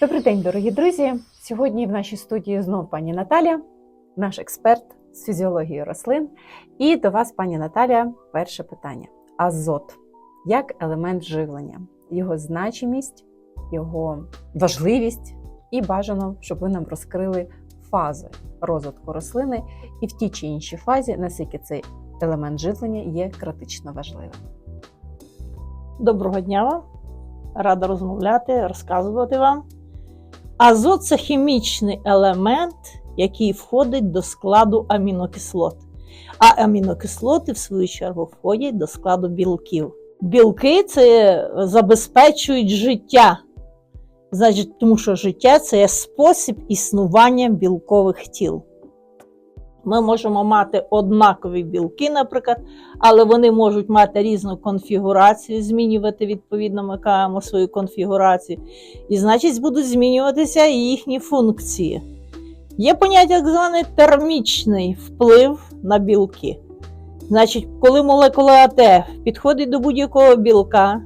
Добрий день, дорогі друзі. Сьогодні в нашій студії знов пані Наталя, наш експерт з фізіології рослин. І до вас, пані Наталя, перше питання: азот як елемент живлення, його значимість, його важливість, і бажано, щоб ви нам розкрили фази розвитку рослини і в тій чи іншій фазі, наскільки цей елемент живлення є критично важливим. Доброго дня вам! Рада розмовляти, розказувати вам. Азот це хімічний елемент, який входить до складу амінокислот. А амінокислоти, в свою чергу, входять до складу білків. Білки це забезпечують життя. Значить, тому що життя це є спосіб існування білкових тіл. Ми можемо мати однакові білки, наприклад, але вони можуть мати різну конфігурацію, змінювати відповідно, ми кажемо свою конфігурацію. І, значить, будуть змінюватися і їхні функції. Є поняття так званий термічний вплив на білки. Значить, коли молекула АТФ підходить до будь-якого білка,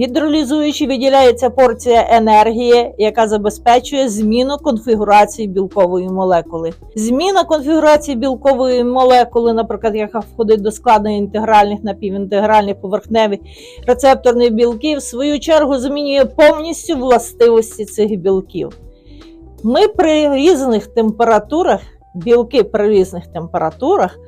гідролізуючи, виділяється порція енергії, яка забезпечує зміну конфігурації білкової молекули. Зміна конфігурації білкової молекули, наприклад, яка входить до складу інтегральних, напівінтегральних, поверхневих рецепторних білків, в свою чергу змінює повністю властивості цих білків. Ми при різних температурах, білки при різних температурах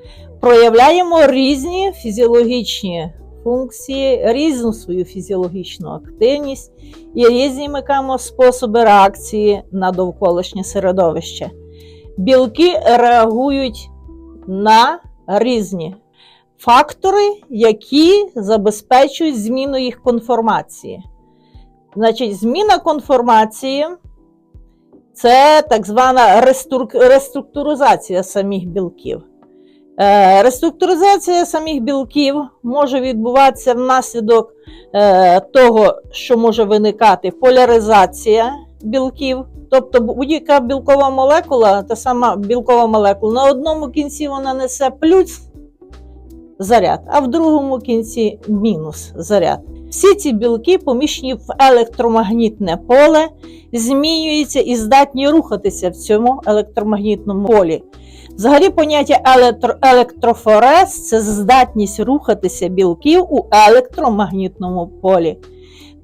проявляємо різні фізіологічні функції, різну свою фізіологічну активність і різні ми кажемо, способи реакції на довколишнє середовище. Білки реагують на різні фактори, які забезпечують зміну їх конформації. Значить, зміна конформації це так звана реструктуризація самих білків. Е, реструктуризація самих білків може відбуватися внаслідок е, того, що може виникати поляризація білків. Тобто будь-яка білкова молекула, та сама білкова молекула, на одному кінці вона несе плюс заряд, а в другому кінці мінус заряд. Всі ці білки, поміщені в електромагнітне поле, змінюються і здатні рухатися в цьому електромагнітному полі. Взагалі, поняття електро електрофорез це здатність рухатися білків у електромагнітному полі.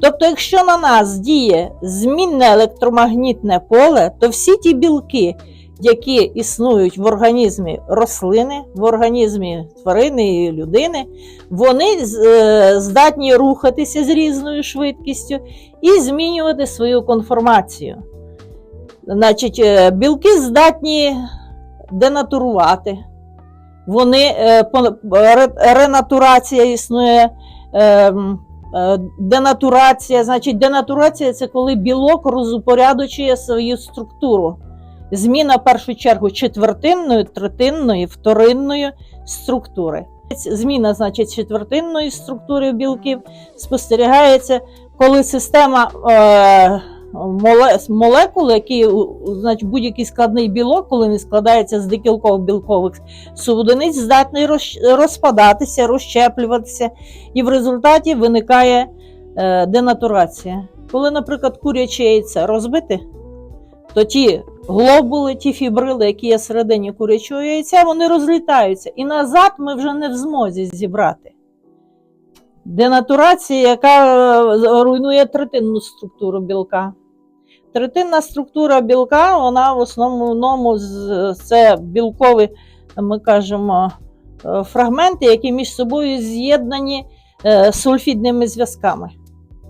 Тобто, якщо на нас діє змінне електромагнітне поле, то всі ті білки, які існують в організмі рослини, в організмі тварини і людини, вони е, здатні рухатися з різною швидкістю і змінювати свою конформацію. Значить, е, Білки здатні денатурувати. Вони, е, Ренатурація існує. Денатурація, значить, денатурація це коли білок розупорядочує свою структуру зміна в першу чергу четвертинної, третинної, вторинної структури. Зміна, значить, четвертинної структури білків спостерігається, коли система е, молекул, які значить, будь-який складний білок, коли він складається з декількох білкових суодиниць, здатний розпадатися, розщеплюватися, і в результаті виникає е, денатурація. Коли, наприклад, куряче яйце розбите, то ті глобули, ті фібрили, які є всередині курячого яйця, вони розлітаються. І назад ми вже не в змозі зібрати. Денатурація, яка е, руйнує третинну структуру білка. Третинна структура білка, вона в основному це білкові, ми кажемо, е, фрагменти, які між собою з'єднані е, сульфідними зв'язками.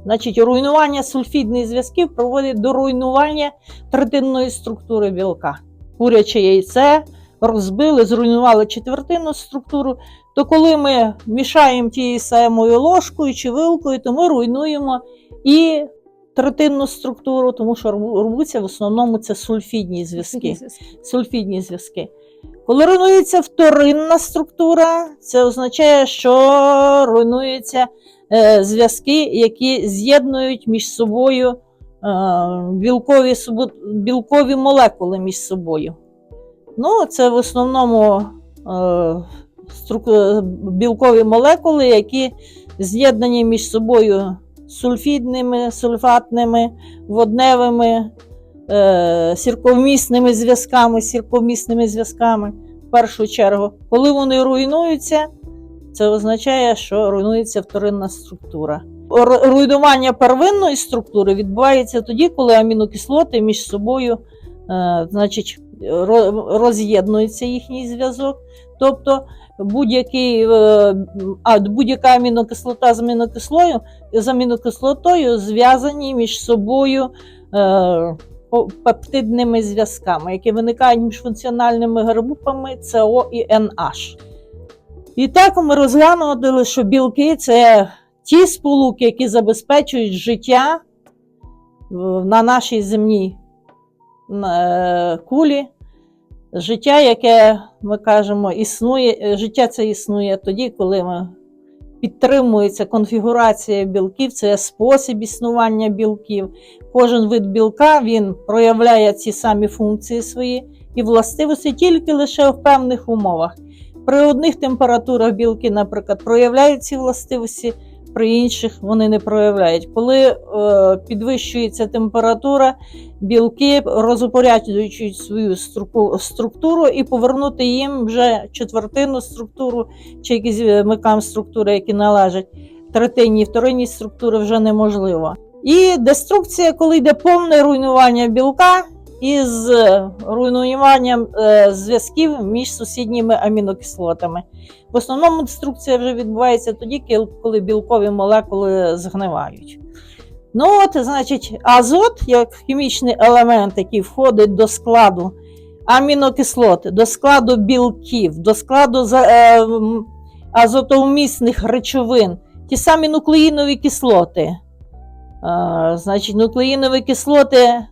Значить, руйнування сульфідних зв'язків проводить до руйнування третинної структури білка. Куряче яйце розбили, зруйнували четвертинну структуру. То коли ми мішаємо тією самою ложкою чи вилкою, то ми руйнуємо і третинну структуру, тому що рвуться в основному це сульфідні зв'язки. Сульфідні зв'язки. Коли руйнується вторинна структура, це означає, що руйнується Е, зв'язки, які з'єднують між собою е, білкові білкові молекули між собою. Ну, Це в основному е, білкові молекули, які з'єднані між собою сульфідними, сульфатними, водневими, е, сірковмісними зв'язками, сірковмісними зв'язками в першу чергу. Коли вони руйнуються, це означає, що руйнується вторинна структура. Руйнування первинної структури відбувається тоді, коли амінокислоти між собою е, значить, роз'єднується їхній зв'язок. Тобто будь-який, е, а, будь-яка амінокислота з амінокислою, з амінокислотою зв'язані між собою е, пептидними зв'язками, які виникають між функціональними групами СО і NH. І так ми розглянули, що білки це ті сполуки, які забезпечують життя на нашій земній е, кулі. Життя, яке ми кажемо, існує, е, життя це існує тоді, коли ми підтримується конфігурація білків, це спосіб існування білків. Кожен вид білка він проявляє ці самі функції свої і властивості тільки лише в певних умовах. При одних температурах білки, наприклад, проявляють ці властивості, при інших вони не проявляють. Коли е, підвищується температура, білки розпоряджують свою структуру і повернути їм вже четвертинну структуру чи якісь е, микам структури, які належать третинній, вторинній структури, вже неможливо. І деструкція, коли йде повне руйнування білка із руйнуванням е, зв'язків між сусідніми амінокислотами. В основному деструкція вже відбувається тоді, коли білкові молекули згнивають. Ну от, значить, азот як хімічний елемент, який входить до складу амінокислот, до складу білків, до складу е, м, азотовмісних речовин, ті самі нуклеїнові кислоти. Е, значить, нуклеїнові кислоти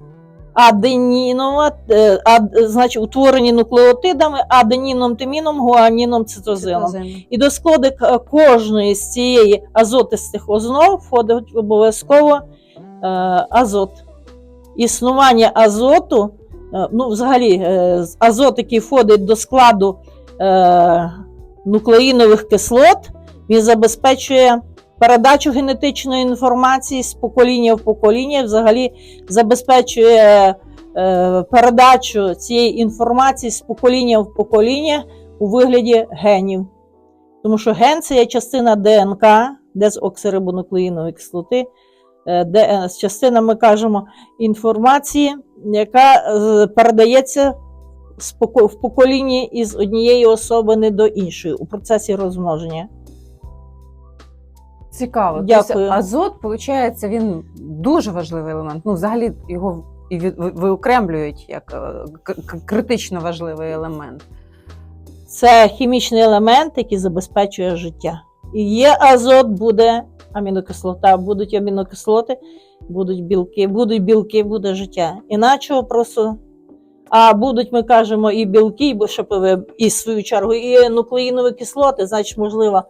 аденінова, е, ад, значить, утворені нуклеотидами, аденіном, тиміном, гуаніном, цитозином. І до складу кожної з цієї азотистих основ входить обов'язково е, азот. Існування азоту, е, ну, взагалі, е, азот, який входить до складу е, нуклеїнових кислот, він забезпечує передачу генетичної інформації з покоління в покоління, взагалі забезпечує е, передачу цієї інформації з покоління в покоління у вигляді генів. Тому що ген це є частина ДНК, дезоксирибонуклеїнової кислоти, е, де частина, ми кажемо, інформації, яка е, передається в поколінні із однієї особини до іншої у процесі розмноження. Цікаво. Дякую. Тобто азот, виходить, він дуже важливий елемент. Ну, взагалі його і ви- виокремлюють як е, критично важливий елемент. Це хімічний елемент, який забезпечує життя. І є азот, буде амінокислота, будуть амінокислоти, будуть білки, будуть білки, буде життя. Іначе просто. А будуть, ми кажемо, і білки, бо щоб і в свою чергу, і нуклеїнові кислоти, значить, можливо,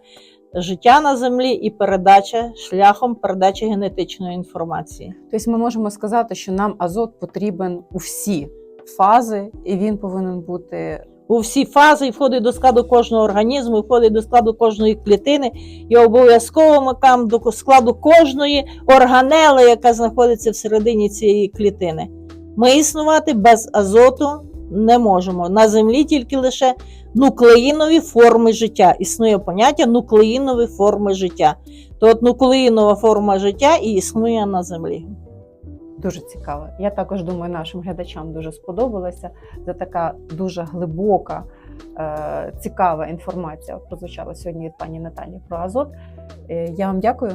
життя на землі і передача шляхом передачі генетичної інформації. Тобто ми можемо сказати, що нам азот потрібен у всі фази, і він повинен бути у всі фази і входить до складу кожного організму, і входить до складу кожної клітини, і обов'язково ми там до складу кожної органели, яка знаходиться всередині цієї клітини. Ми існувати без азоту не можемо. На землі тільки лише нуклеїнові форми життя. Існує поняття нуклеїнові форми життя. То от нуклеїнова форма життя і існує на землі. дуже цікаво. Я також думаю, нашим глядачам дуже сподобалася за така дуже глибока, е, цікава інформація прозвучала сьогодні від пані Наталі про азот. Е, Я вам дякую.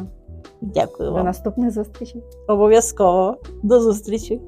Дякую вам. До наступних зустрічей. Обов'язково. До зустрічі.